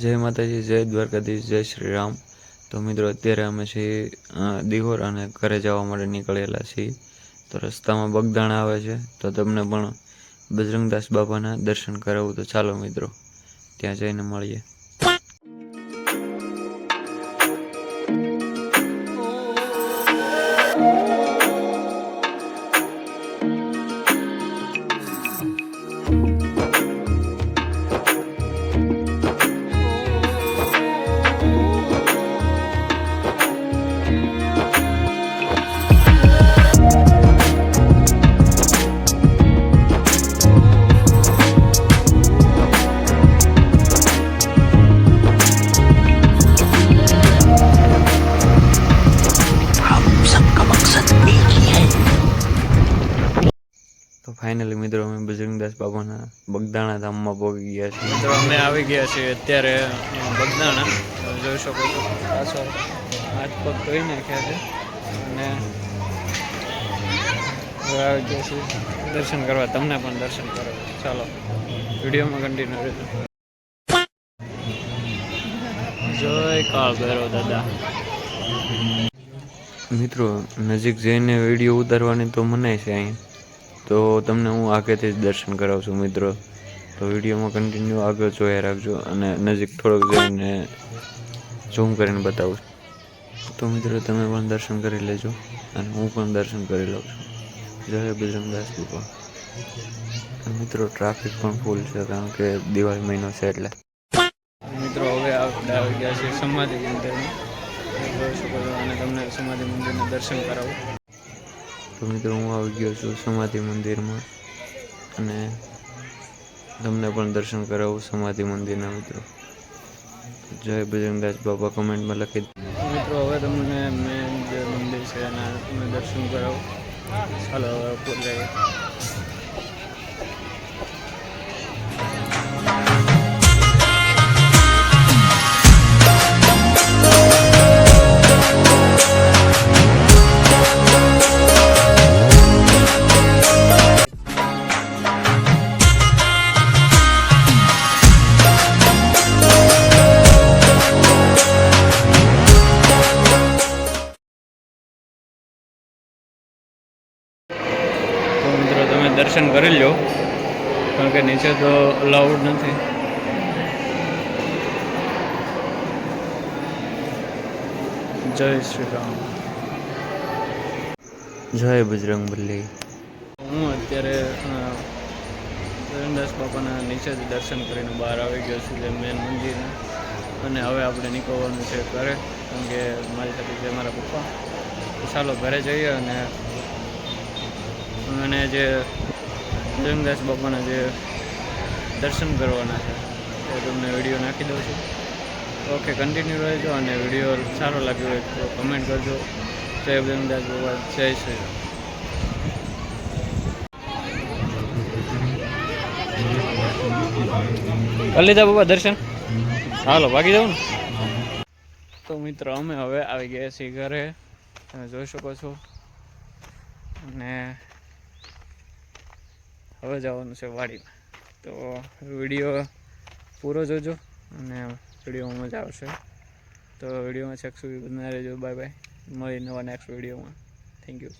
જય માતાજી, જય દ્વારકાધીશ, જય શ્રી રામ તો મિત્રો, અત્યારે અમે છીએ દિહોર અને ઘરે જવા માટે નીકળેલા છીએ. તો રસ્તામાં બગદાણ આવે છે. તો તમને પણ બજરંગદાસ બાબાના દર્શન કરાવું. તો ચાલો મિત્રો, ત્યાં જઈને મળીએ. ફાઇનલી મિત્રો અમે બજરંગદાસ બાબાના બગદાણા ધામમાં પહોંચી ગયા છીએ. મિત્રો અમે આવી ગયા છીએ અત્યારે બગદાણા. જોઈ શકો છો પાછળ હાથ પગ ધોઈ નાખ્યા છે. અને હવે આવી ગયા છીએ દર્શન કરવા. તમને પણ દર્શન કરો ચાલો વિડીયોમાં કન્ટિન્યુ રહેજો. જય કાળ ભૈરવ દાદા. મિત્રો નજીક જઈને વીડિયો ઉતારવાની તો મનાય છે અહીં. તો તમને હું આગળથી જ દર્શન કરાવું છું મિત્રો. તો વિડીયોમાં કન્ટિન્યુ આગળ જોયા રાખજો અને નજીક થોડોક જઈને ઝૂમ કરીને બતાવું. છું તો મિત્રો તમે પણ દર્શન કરી લેજો અને હું પણ દર્શન કરી લઉં છું. જય બજરંગદાસ બાપા મિત્રો ટ્રાફિક પણ ફૂલ છે કારણ કે દિવાળી મહિનો છે એટલે. મિત્રો, હવે આવી ગયા છે સમાધિ મંદિરમાં. અને તમને સમાધિ મંદિરના દર્શન કરાવું. તો મિત્રો હું આવી ગયો છું સમાધિ મંદિરમાં અને તમને પણ દર્શન કરાવું સમાધિ મંદિરના મિત્રો. જય બજરંગદાસ બાબા કમેન્ટમાં લખી મિત્રો, હવે તમને મેન જે મંદિર છે એના તમે દર્શન કરાવું. ચાલો, હવે દર્શન કરી લો કારણ કે નીચે તો અલાઉડ નથી. જય શ્રી રામ. જય બજરંગ બલી હું અત્યારે ધરમદાસ બાપાના જ દર્શન કરીને બહાર આવી ગયો છું જે મેન મંદિરના. અને હવે આપણે નીકળવાનું છે ઘરે કારણ કે મારી સાથે છે મારા પપ્પા. ચાલો ઘરે જઈએ અને અને જે ધરમદાસ બાપાના જે દર્શન કરવાના છે, એ તમને વીડિયો નાખી દઉં છું. ઓકે કન્ટિન્યુ રહેજો અને વીડિયો સારો લાગ્યો હોય તો કમેન્ટ કરજો. જય ધરમદાસ બાપા, જય શ્રી રામ. કરી લીધા બાબા દર્શન? હાલો, ભાગી જાઉં ને. તો મિત્ર, અમે હવે આવી ગયા છીએ ઘરે. તમે જોઈ શકો છો. અને હવે જવાનું છે વાડીમાં. તો વીડિયો પૂરો જોજો અને વિડીયોમાં મજા આવશે. તો વિડીયોમાં છેક સુધી બના રહેજો. Bye bye. મળી નવા નેક્સ્ટ વિડીયોમાં. Thank you